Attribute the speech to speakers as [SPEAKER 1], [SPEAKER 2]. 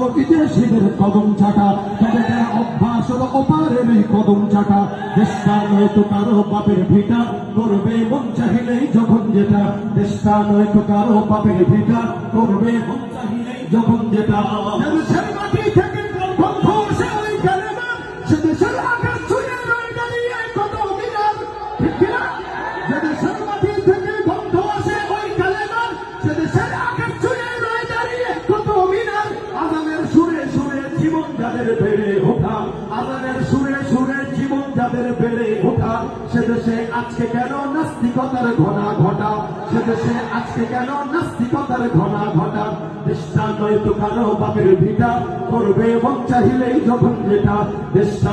[SPEAKER 1] হলো বিদেশিদের কদম চাটা। তবে কেন অভ্যাস হলো ওপারের এই কদম চাটা। দেশটা নয়তো কারও বাপের ভিটা। করবে মন চাহিলেই যখন যেটা। দেশটা নয়তো কারও বাপের ভিটা। করবে মন চাহিলেই যখন যেটা।
[SPEAKER 2] দেশের মাটি
[SPEAKER 1] যাদের বেড়ে ওঠা আজানের সুরে সুরে জীবন যাদের বেড়ে ওঠা, সে দেশে আজকে কেন নাস্তিকতার ঘনা ঘটা? সে দেশে আজকে কেন নাস্তিকতার ঘনা ঘটা? দেশটা নয়তো কারও বাপের ভিটা, করবে এবং চাহিলেই যখন যেটা। দেশটা